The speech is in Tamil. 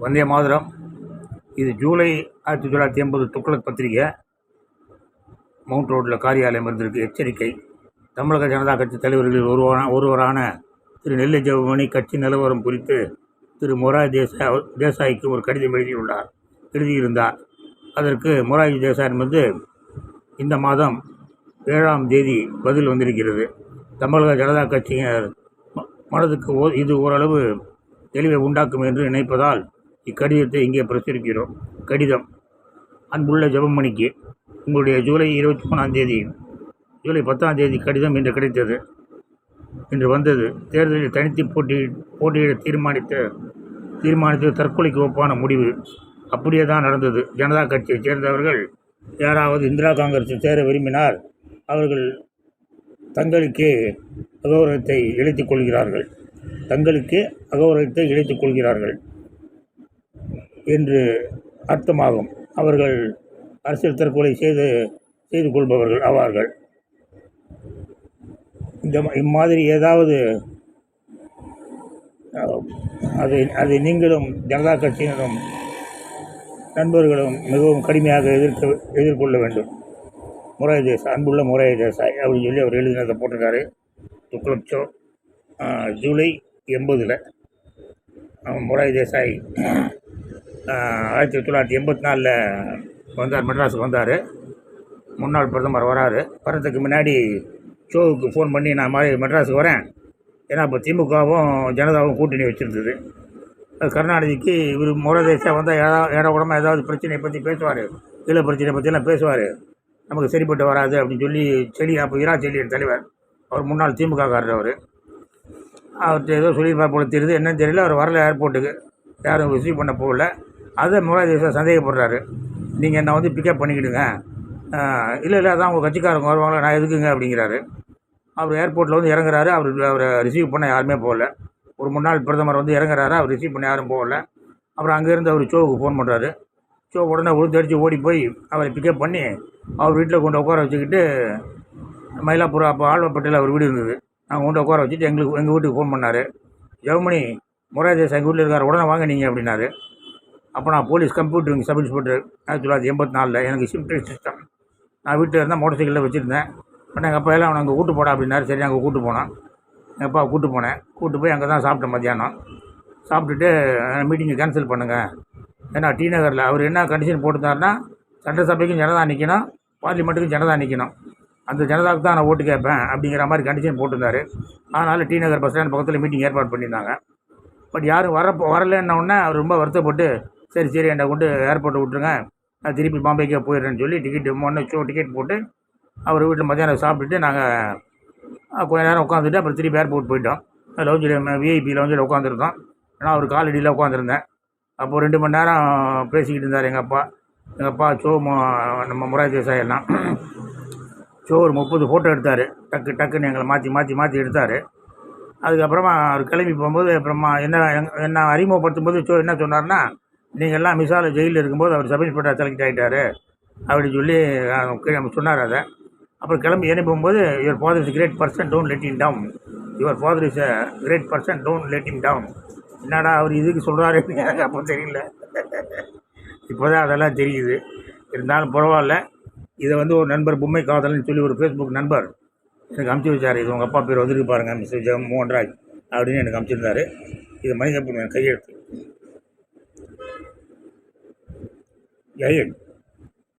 வந்தே மாதிரம். இது ஜூலை ஆயிரத்தி தொள்ளாயிரத்தி எண்பது துக்ளக் பத்திரிகை. மவுண்ட் ரோட்டில் காரியாலயம் இருந்திருக்கு. எச்சரிக்கை. தமிழக ஜனதா கட்சி தலைவர்களில் ஒருவரான ஒருவரான திரு நெல்லை ஜெவமணி கட்சி நிலவரம் குறித்து திரு மொராய் தேசா தேசாய்க்கு ஒரு கடிதம் எழுதியுள்ளார். எழுதியிருந்தார். அதற்கு மொராஜி தேசாய் வந்து இந்த மாதம் ஏழாம் தேதி பதில் வந்திருக்கிறது. தமிழக ஜனதா கட்சியினர் ம- மனதுக்கு ஓ இது ஓரளவு தெளிவை உண்டாக்கும் என்று நினைப்பதால் இக்கடிதத்தை இங்கே பிரசுரிக்கிறோம். கடிதம். அன்புள்ள ஜெபமணிக்கு உங்களுடைய ஜூலை இருபத்தி மூணாம் தேதி ஜூலை பத்தாம் தேதி கடிதம் இன்று கிடைத்தது. இன்று வந்தது. தேர்தலில் தனித்து போட்டி போட்டியிட தீர்மானித்த தீர்மானித்த தற்கொலைக்கு ஒப்பான முடிவு. அப்படியே தான் நடந்தது. ஜனதா கட்சியைச் சேர்ந்தவர்கள் யாராவது இந்திரா காங்கிரஸில் சேர விரும்பினால் அவர்கள் தங்களுக்கே அகௌரவத்தை இழைத்துக் கொள்கிறார்கள். தங்களுக்கே அகௌரவத்தை இழைத்துக் கொள்கிறார்கள். என்று அர்த்தமாகும். அவர்கள் அரசியல் தற்கொலை செய்து செய்து கொள்பவர்கள் ஆவார்கள். இந்த இம்மாதிரி ஏதாவது அதை அதை நீங்களும் ஜனதா கட்சியினரும் நண்பர்களும் மிகவும் கடுமையாக எதிர்க்க எதிர்கொள்ள வேண்டும். முராய் தேசாய் அன்புள்ள முராய் தேசாய் அப்படின்னு சொல்லி அவர் எழுதினதை போட்டிருக்காரு. துக்ளப்சோ ஜூலை எண்பதில். முராய் தேசாய் ஆயிரத்தி தொள்ளாயிரத்தி எண்பத்தி நாலில் வந்தார் மெட்ராஸுக்கு வந்தார். முன்னாள் பிரதமர் வராரு. வரதுக்கு முன்னாடி ஷோவுக்கு ஃபோன் பண்ணி நான் மாதிரி மெட்ராஸுக்கு வரேன். ஏன்னா இப்போ திமுகவும் ஜனதாவும் கூட்டணி வச்சுருந்தது. கருணாநிதிக்கு இவர் முரதேசா வந்தால் ஏதாவது ஏடகுடமாக ஏதாவது பிரச்சனையை பற்றி பேசுவார். ஈழ பிரச்சனையை பற்றிலாம் பேசுவார். நமக்கு சரிப்பட்டு வராது அப்படின்னு சொல்லி செடி அப்போ இரா செடியின் தலைவர். அவர் முன்னாள் திமுகக்காரர் அவர். அவர்கிட்ட ஏதோ சொல்லியிருப்பார் போல தெரியுது. என்னன்னு தெரியல. அவர் வரல ஏர்போர்ட்டுக்கு யாரும் ரிசீவ் பண்ண போகல. அதை முரதேசம் சந்தேகப்படுறாரு. நீங்கள் என்னை வந்து பிக்கப் பண்ணிக்கிடுங்க. இல்லை இல்லை அதான் உங்கள் கட்சிக்காரங்க வருவாங்க நான் எதுக்குங்க அப்படிங்கிறாரு. அவர் ஏர்போர்ட்டில் வந்து இறங்குறாரு. அவர் அவரை ரிசீவ் பண்ண யாருமே போகல. ஒரு முன்னாள் பிரதமர் வந்து இறங்குறாரு. அவர் ரிசீவ் பண்ண யாரும் போகல. அப்புறம் அங்கேருந்து அவர் ஷோவுக்கு ஃபோன் பண்ணுறாரு ஷோ உடனே உளுத்தடிச்சு ஓடி போய் அவரை பிக்கப் பண்ணி அவர் வீட்டில் கொண்டு உட்கார வச்சுக்கிட்டு மயிலாப்பூர் அப்போ ஆழ்வாப்பட்டியில் அவர் வீடு இருந்தது. நாங்கள் கொண்டு உட்கார வச்சுட்டு எங்களுக்கு எங்கள் வீட்டுக்கு ஃபோன் பண்ணார். ஜெர்மனி முராதேஸ் எங்கள் வீட்டில் இருக்கார் உடனே வாங்க நீங்கள் அப்படின்னாரு. அப்போ நான் போலீஸ் கம்ப்யூட்டர் சப் இன்ஸ்பெக்டர் ஆயிரத்தி தொள்ளாயிரத்தி எண்பத்தி நாலில் எனக்கு சிம்டரி சிஸ்டம் நான் வீட்டில் இருந்தால் மோட்டர் சைக்கிளில் வச்சுருந்தேன். உடனே எங்கள் அப்பா எல்லாம் அவனை அங்கே கூட்டு போடா அப்படின்னாரு. சரி அங்கே கூட்டு போனான். எங்கள் அப்பா கூட்டு போனேன். கூட்டு போய் அங்கே தான் சாப்பிட்டேன் மத்தியானம். சாப்பிட்டுட்டு மீட்டிங்கை கேன்சல் பண்ணுங்கள் ஏன்னா டி நகரில் அவர் என்ன கண்டிஷன் போட்டுருந்தாருன்னா சட்டசபைக்கும் ஜனதா நிற்கணும் பார்லிமெண்ட்டுக்கும் ஜனதா நிற்கணும் அந்த ஜனதாவுக்கு தான் நான் ஓட்டு கேட்பேன் அப்படிங்கிற மாதிரி கண்டிஷன் போட்டிருந்தாரு. அதனால் டி நகர் பஸ் ஸ்டாண்ட் பக்கத்தில் மீட்டிங் ஏற்பாடு பண்ணியிருந்தாங்க. பட் யாரும் வர வரலன்ன உடனே அவர் ரொம்ப வருத்தப்பட்டு சரி சரி என்னை கொண்டு ஏர்போர்ட்டை விட்ருங்க நான் திருப்பி பாம்பேக்கே போயிடுறேன்னு சொல்லி டிக்கெட் ஒன்று ஷோ டிக்கெட் போட்டு அவர் வீட்டில் மத்தியானம் சாப்பிட்டுட்டு நாங்கள் கொஞ்ச நேரம் உட்காந்துட்டு அப்புறம் திருப்பி ஏர்போர்ட் போயிட்டோம். லவுஞ்சில் விஐபி லவுஞ்சில் உட்காந்துருந்தோம் ஏன்னா அவர் காலடியில் உட்காந்துருந்தேன் அப்போது ரெண்டு மணி நேரம் பேசிக்கிட்டு இருந்தார் எங்கள் அப்பா. எங்கள் அப்பா ஷோ நம்ம முராஜ் தேசாய் ஷோ ஒரு முப்பது ஃபோட்டோ எடுத்தார். டக்கு டக்குன்னு எங்களை மாற்றி மாற்றி மாற்றி எடுத்தார். அதுக்கப்புறமா அவர் கிளம்பி போகும்போது அப்புறமா என்ன என்ன அறிமுகப்படுத்தும் போது ஷோ என்ன சொன்னார்னா நீங்கள் எல்லாம் மிசால ஜெயிலில் இருக்கும்போது அவர் சப் இன்ஸ்பெக்டர் செலக்ட் ஆகிட்டாரு அப்படின்னு சொல்லி சொன்னார் அதை. அப்புறம் கிளம்பி ஏறி போகும்போது your father is great person don't let him down your father is a great person don't let him down என்னடா அவர் இதுக்கு சொல்கிறாருன்னு எனக்கு அப்போ தெரியல. இப்போ தான் அதெல்லாம் தெரியுது. இருந்தாலும் பரவாயில்ல. இதை வந்து ஒரு நண்பர் பொம்மை காதல்னு சொல்லி ஒரு ஃபேஸ்புக் நண்பர் எனக்கு அமுச்சு வச்சார். இது உங்கள் அப்பா பேர் வந்திருக்கு பாருங்கள் மிஸ்டர் ஜெகம் மோகன்ராஜ் அப்படின்னு எனக்கு அமுச்சிருந்தாரு. இது மனித கையெழுத்து. జై హింద్.